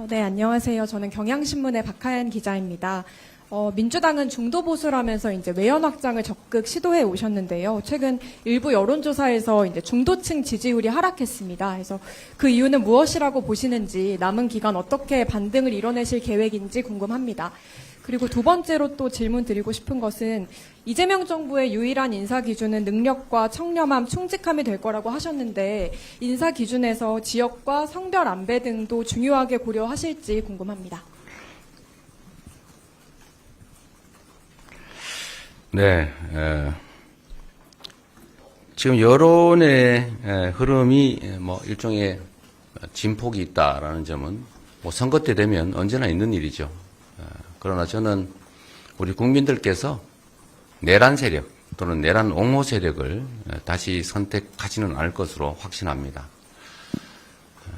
어, 네, 안녕하세요. 저는 경향신문의 박하연 기자입니다. 어, 민주당은 중도 보수라면서 이제 외연 확장을 적극 시도해 오셨는데요. 최근 일부 여론조사에서 이제 중도층 지지율이 하락했습니다. 그래서 그 이유는 무엇이라고 보시는지 남은 기간 어떻게 반등을 이뤄내실 계획인지 궁금합니다. 그리고 두 번째로 또 질문 드리고 싶은 것은 이재명 정부의 유일한 인사 기준은 능력과 청렴함, 충직함이 될 거라고 하셨는데 인사 기준에서 지역과 성별 안배 등도 중요하게 고려하실지 궁금합니다. 네, 에, 지금 여론의 에, 흐름이 에, 뭐 일종의 진폭이 있다라는 점은 뭐 선거 때 되면 언제나 있는 일이죠. 에, 그러나 저는 우리 국민들께서 내란 세력 또는 내란 옹호 세력을 에, 다시 선택하지는 않을 것으로 확신합니다. 에,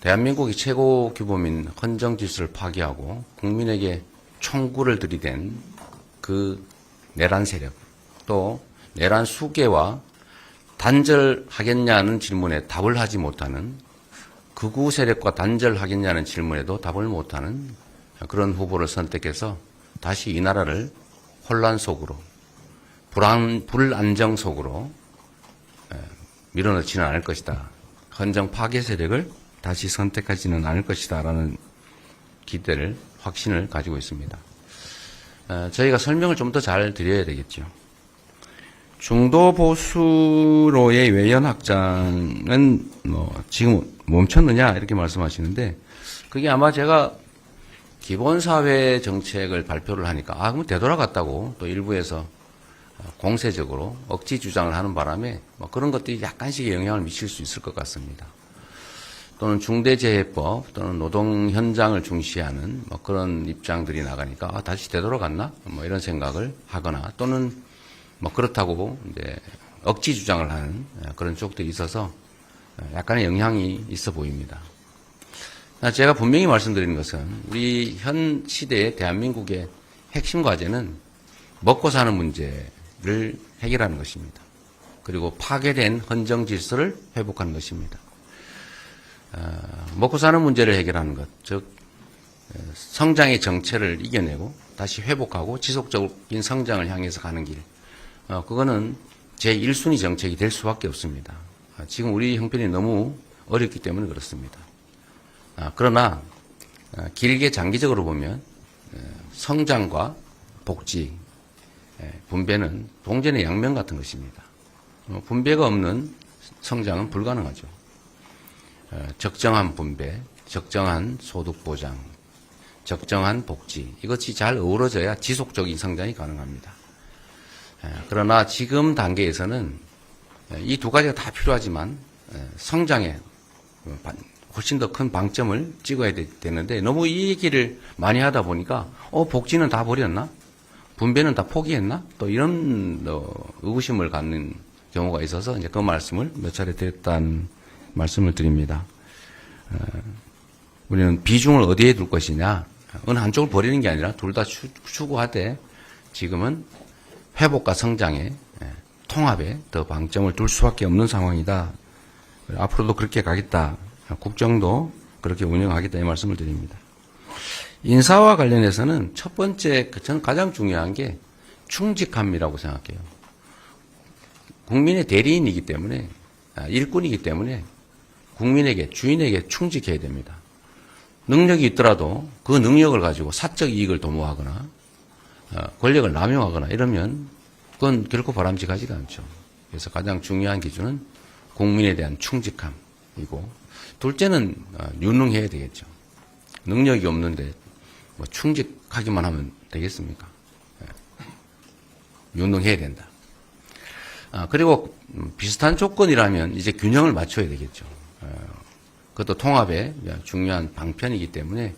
대한민국이 최고 규범인 헌정 질서를 파기하고 국민에게 총구를 들이댄 그 내란 세력 또 내란 수계와 단절하겠냐는 질문에 답을 하지 못하는 극우 세력과 단절하겠냐는 질문에도 답을 못하는 그런 후보를 선택해서 다시 이 나라를 혼란 속으로 불안 불안정 속으로 에, 밀어넣지는 않을 것이다. 헌정 파괴 세력을 다시 선택하지는 않을 것이다 라는 기대를 확신을 가지고 있습니다. 어, 저희가 설명을 좀 더 잘 드려야 되겠죠. 중도 보수로의 외연 확장은 뭐 지금 멈췄느냐 이렇게 말씀하시는데 그게 아마 제가 기본 사회 정책을 발표를 하니까 아 그럼 되돌아갔다고 또 일부에서 공세적으로 억지 주장을 하는 바람에 뭐 그런 것들이 약간씩의 영향을 미칠 수 있을 것 같습니다. 또는 중대재해법 또는 노동 현장을 중시하는 뭐 그런 입장들이 나가니까 아, 다시 되돌아갔나 뭐 이런 생각을 하거나 또는 뭐 그렇다고 이제 억지 주장을 하는 그런 쪽들이 있어서 약간의 영향이 있어 보입니다. 제가 분명히 말씀드리는 것은 우리 현 시대의 대한민국의 핵심 과제는 먹고 사는 문제를 해결하는 것입니다. 그리고 파괴된 헌정 질서를 회복하는 것입니다. 어, 먹고 사는 문제를 해결하는 것, 즉 성장의 정체를 이겨내고 다시 회복하고 지속적인 성장을 향해서 가는 길, 어, 그거는 제 1순위 정책이 될 수밖에 없습니다. 아, 지금 우리 형편이 너무 어렵기 때문에 그렇습니다. 아, 그러나 어, 길게 장기적으로 보면 성장과 복지, 분배는 동전의 양면 같은 것입니다. 분배가 없는 성장은 불가능하죠. 어, 적정한 분배, 적정한 소득 보장, 적정한 복지 이것이 잘 어우러져야 지속적인 성장이 가능합니다. 그러나 지금 단계에서는 이 두 가지가 다 필요하지만 성장에 훨씬 더 큰 방점을 찍어야 되는데 너무 이 얘기를 많이 하다 보니까 어 복지는 다 버렸나? 분배는 다 포기했나? 또 이런 어, 의구심을 갖는 경우가 있어서 이제 그 말씀을 몇 차례 드렸다는 말씀을 드립니다. 어, 우리는 비중을 어디에 둘 것이냐, 어느 한쪽을 버리는 게 아니라 둘 다 추구하되 지금은 회복과 성장에 예, 통합에 더 방점을 둘 수밖에 없는 상황이다. 앞으로도 그렇게 가겠다. 국정도 그렇게 운영하겠다 이 말씀을 드립니다. 인사와 관련해서는 첫 번째 그 저는 가장 중요한 게 충직함이라고 생각해요. 국민의 대리인이기 때문에 아, 일꾼이기 때문에 국민에게 주인에게 충직해야 됩니다. 능력이 있더라도 그 능력을 가지고 사적 이익을 도모하거나 어, 권력을 남용하거나 이러면 그건 결코 바람직하지가 않죠. 그래서 가장 중요한 기준은 국민에 대한 충직함이고 둘째는 어, 유능해야 되겠죠. 능력이 없는데 뭐 충직하기만 하면 되겠습니까? 예. 유능해야 된다. 아, 그리고 비슷한 조건이라면 이제 균형을 맞춰야 되겠죠. 그것도 통합의 중요한 방편이기 때문에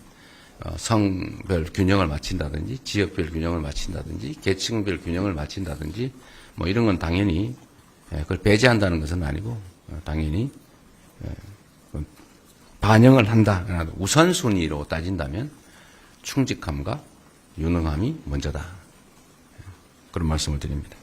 어, 성별 균형을 맞춘다든지 지역별 균형을 맞춘다든지 계층별 균형을 맞춘다든지 뭐 이런 건 당연히 예, 그걸 배제한다는 것은 아니고 어, 당연히 예, 반영을 한다. 우선순위로 따진다면 충직함과 유능함이 먼저다. 예, 그런 말씀을 드립니다.